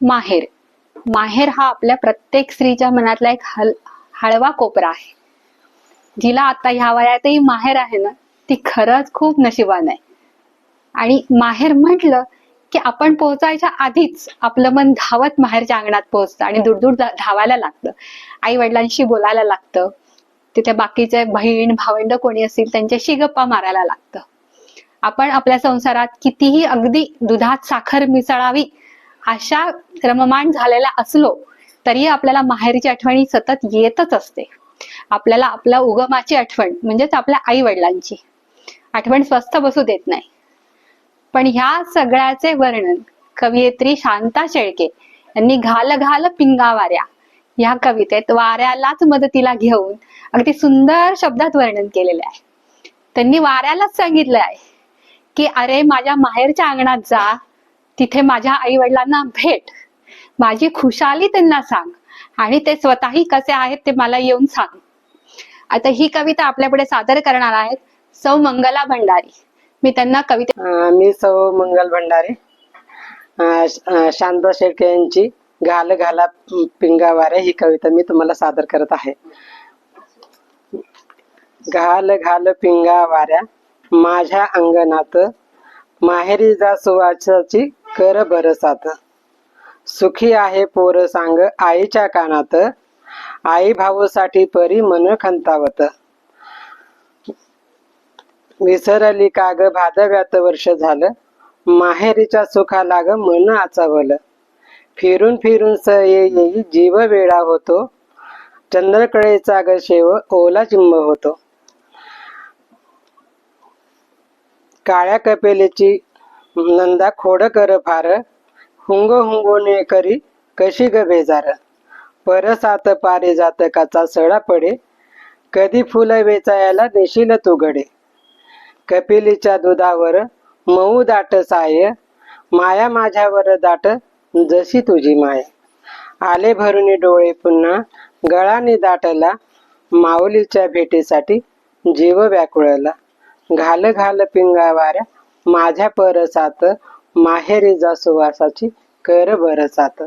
माहेर. माहेर हा आपल्या प्रत्येक स्त्रीच्या मनातला एक हल हळवा कोपरा आहे. जिला आता ह्या वयातही माहेर आहे ना ती खरंच खूप नशिबान आहे. आणि माहेर म्हटलं की आपण पोहोचायच्या आधीच आपलं मन धावत माहेरच्या अंगणात पोहोचतं आणि दूर धावायला लागतं. आई वडिलांशी बोलायला लागतं. तिथे बाकीचे बहीण भावंड कोणी असतील त्यांच्याशी गप्पा मारायला लागतं. आपण आपल्या संसारात कितीही अगदी दुधात साखर मिसळावी अशा क्रममान झालेला असलो तरी आपल्याला माहेरची आठवणी सतत येतच असते. आपल्याला आपल्या उगमाची आठवण म्हणजेच आपल्या आई वडिलांची आठवण स्वस्थ बसू देत नाही. पण ह्या सगळ्याचे वर्णन कवयित्री शांता शेळके यांनी घाल घाल पिंगा वाऱ्या ह्या कवितेत वाऱ्यालाच मदतीला घेऊन अगदी सुंदर शब्दात वर्णन केलेले आहे. त्यांनी वाऱ्यालाच सांगितलं आहे की अरे माझ्या माहेरच्या अंगणात जा तिथे माझ्या आई वडिलांना भेट. माझी खुशाली त्यांना सांग आणि ते स्वतःही कसे आहेत ते मला येऊन सांग. आता ही कविता आपल्यापुढे सादर करणार आहेत सौ मंगला भंडारी. मी त्यांना कविता मी सौ मंगल भंडारे. शांता शेळके यांची घाल घाला पिंगावारे ही कविता मी तुम्हाला सादर करत आहे. घाल घाल पिंगा वाऱ्या माझ्या अंगणात माहेरी जा सुवासाची कर बरसात सुखी आहे पोर सांग आईच्या कानात. आई भाऊसाठी परी मन खंतावत. विसरली का भादव्यात वर्ष झालं. माहेरीच्या सुखा लाग मन आचावलं. फिरून फिरून स येई जीव वेळा होतो. चंद्रकळेचा ग शेव ओला चिंब होतो. काळ्या कपेलीची नंदा खोड कर फार हुंग हुंगोने करी कशी ग बेजार. परसात पारे जातकाचा सडा पडे कधी फुलं वेचायला देशील तू गडे. कपिलीच्या दुधावर मऊ दाट साय माया माझ्यावर दाट जशी तुझी माय. आले भरून डोळे पुन्हा गळाने दाटला माऊलीच्या भेटीसाठी जीव व्याकुळला. घाल घाल पिंगा वाऱ्या माझ्या परसात माहेरी जा सुवासाची कर बरसात.